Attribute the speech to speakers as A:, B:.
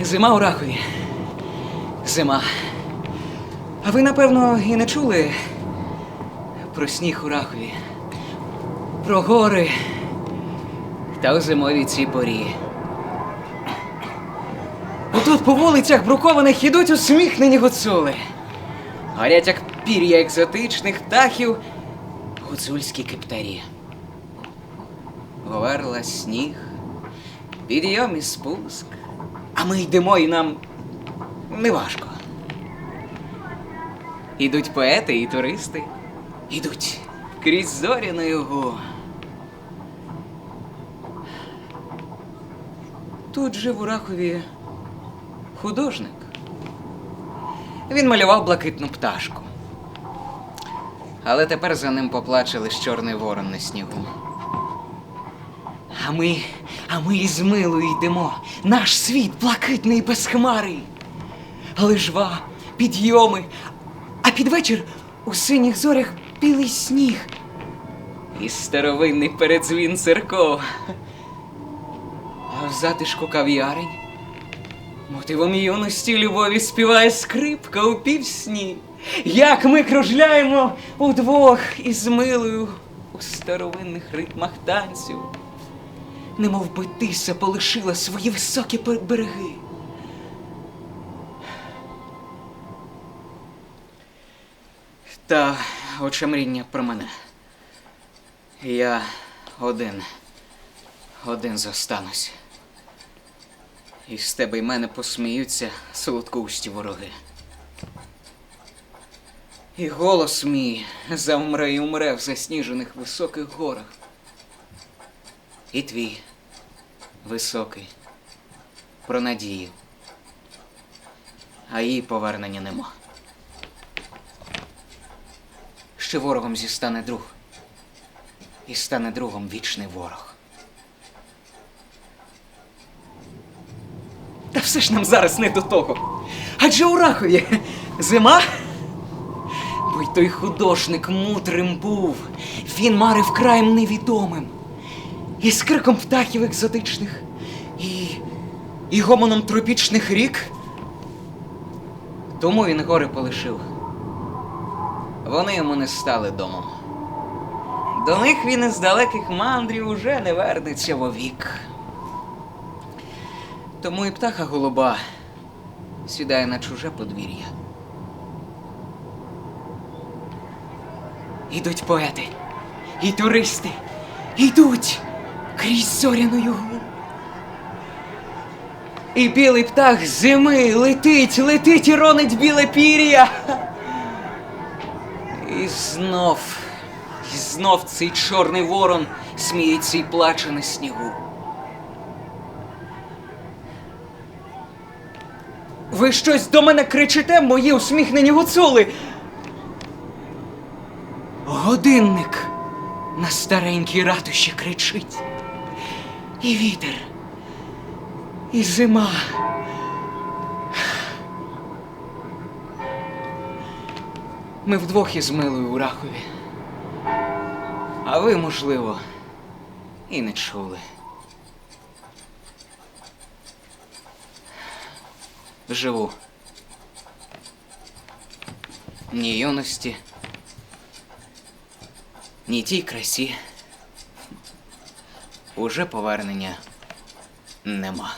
A: Зима у Рахові. Зима. А ви, напевно, і не чули про сніг у Рахові, про гори та у зимовій цій порі. Отут по вулицях брукованих ідуть усміхнені гуцули. Горять, як пір'я екзотичних птахів, гуцульські кептарі. Говерла сніг, підйом і спуск, а ми йдемо і нам неважко. Ідуть поети і туристи, ідуть крізь зоряну югу. Тут жив у Рахові художник. Він малював блакитну пташку. Але тепер за ним поплаче лиш чорний ворон на снігу. А ми, а ми із милою йдемо. Наш світ блакитний без хмари. Лижва, підйоми, а під вечір у синіх зорях білий сніг. І старовинний передзвін церков. А в затишку кав'ярень мотивом юності любові співає скрипка у півсні. Як ми кружляємо удвох із милою у старовинних ритмах танців. Немов би тиса полишила свої високі береги. Та очемріння про мене. Я один, один зостанусь. І з тебе й мене посміються солодкоусті вороги. І голос мій завмре й умре в засніжених високих горах. І твій високий про надію. А її повернення нема. Ще ворогом зістане друг. І стане другом вічний ворог. Та все ж нам зараз не до того. Адже у Рахові зима. Бо й той художник мудрим був. Він марив краєм невідомим. І з криком птахів екзотичних, і, і гомоном тропічних рік. Тому він гори полишив. Вони йому не стали домом. До них він із далеких мандрів уже не вернеться вовік. Тому і птаха голуба сідає на чуже подвір'я. Ідуть поети, і туристи, ідуть крізь зоряну югу. І білий птах зими летить, летить і ронить біле пір'я. І знов, і знов цей чорний ворон сміється і плаче на снігу. Ви щось до мене кричите, мої усміхнені гуцули. Годинник на старенькій ратуші кричить. І вітер, і зима. Ми вдвох із милою у Рахові. А ви, можливо, і не чули. Живу. Ні юності, ні тій красі. Уже повернення нема.